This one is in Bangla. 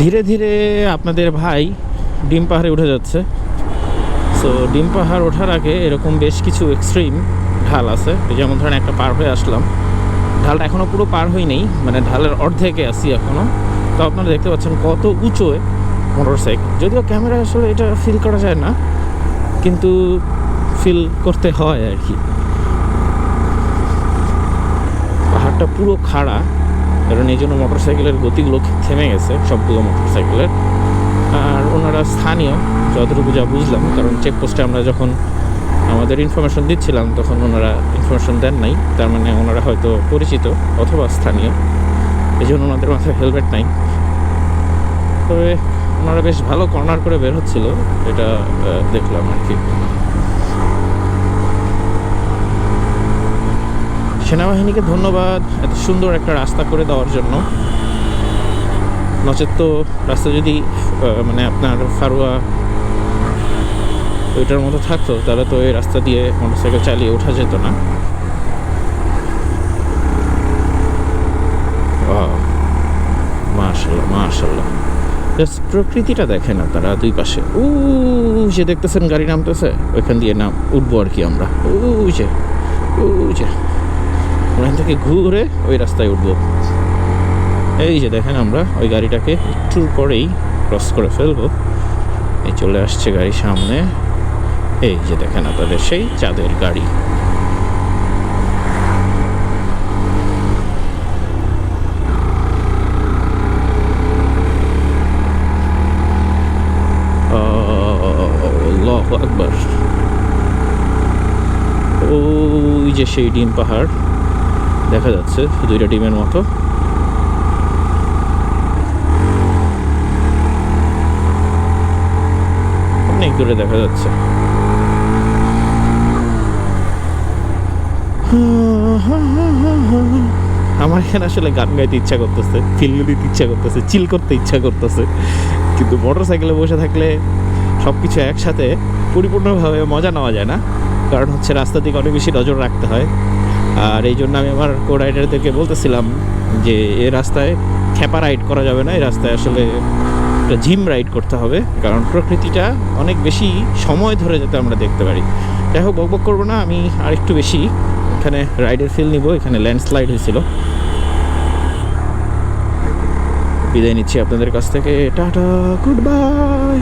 ধীরে ধীরে আপনাদের ভাই ডিম পাহাড়ে উঠে যাচ্ছে। সো ডিম পাহাড় ওঠার আগে এরকম বেশ কিছু এক্সট্রিম ঢাল আছে। যেমন ধরেন একটা পার হয়ে আসলাম। ঢালটা এখনও পুরো পার হই নেই মানে ঢালের অর্ধেকে আছি এখনও তো আপনারা দেখতে পাচ্ছেন কত উঁচুয়ে মোটর সাইকেল। যদিও ক্যামেরা আসলে এটা ফিল করা যায় না, কিন্তু ফিল করতে হয় আর কি। পাহাড়টা পুরো খাড়া। কারণ এই জন্য মোটর সাইকেলের গতিগুলো থেমে গেছে, সবগুলো মোটর সাইকেলের আর ওনারা স্থানীয়, যতটুকু যা বুঝলাম, কারণ চেকপোস্টে আমরা যখন আমাদের ইনফরমেশন দিচ্ছিলাম, তখন ওনারা ইনফরমেশন দেন নাই। তার মানে ওনারা হয়তো পরিচিত অথবা স্থানীয়। এই জন্য ওনাদের মাথায় হেলমেট নাই। তবে ওনারা বেশ ভালো কর্নার করে বের হচ্ছিল, এটা দেখলাম আর কি। সেনাবাহিনীকে ধন্যবাদ এত সুন্দর একটা রাস্তা করে দেওয়ার জন্য। নচেত তো রাস্তা যদি মানে আপনার ফারুয়া ওইটার মতো থাকতো, তাহলে তো এই রাস্তা দিয়ে মোটরসাইকেল চালিয়ে ওঠা যেত না। জাস্ট প্রকৃতিটা দেখে না তারা দুই পাশে। ও যে দেখতেছেন গাড়ি নামতেছে, ওইখান দিয়ে নাম, উঠবো আর কি আমরা। ও যে ও যে। ওখান থেকে ঘুরে ওই রাস্তায় উঠবো। এই যে দেখেন আমরা, ওই গাড়িটাকে একটু পরেই ক্রস করে ফেলব। এই চলে আসছে গাড়ি সামনে। এই যে দেখেন আপনাদের, সেই চাঁদের গাড়ি। ওই যে সেই ডিম পাহাড়। দেখা যাচ্ছে দুইটা ডিমের মতো। অনেক দূরে দেখা যাচ্ছে। আমার এখানে আসলে গান গাইতে ইচ্ছা করতেছে ফিল্ম দিতে ইচ্ছা করতেছে চিল করতে ইচ্ছা করতেছে। কিন্তু মোটর সাইকেলে বসে থাকলে সব কিছু একসাথে পরিপূর্ণভাবে মজা নেওয়া যায় না। কারণ হচ্ছে রাস্তা দিকে অনেক বেশি নজর রাখতে হয়। আর এই জন্য আমি আমার কো রাইডারদেরকে বলতেছিলাম যে, এ রাস্তায় খেপা রাইড করা যাবে না এই রাস্তায় আসলে একটা জিম রাইড করতে হবে, কারণ প্রকৃতিটা অনেক বেশি সময় ধরে যাতে আমরা দেখতে পারি। যাই হোক, বকবক করব না, আমি আরেকটু বেশি এখানে রাইডের ফিল নিব, এখানে ল্যান্ডস্লাইড হয়েছিল। বিদায় নিচ্ছি আপনাদের কাছ থেকে, টাটা গুড বাই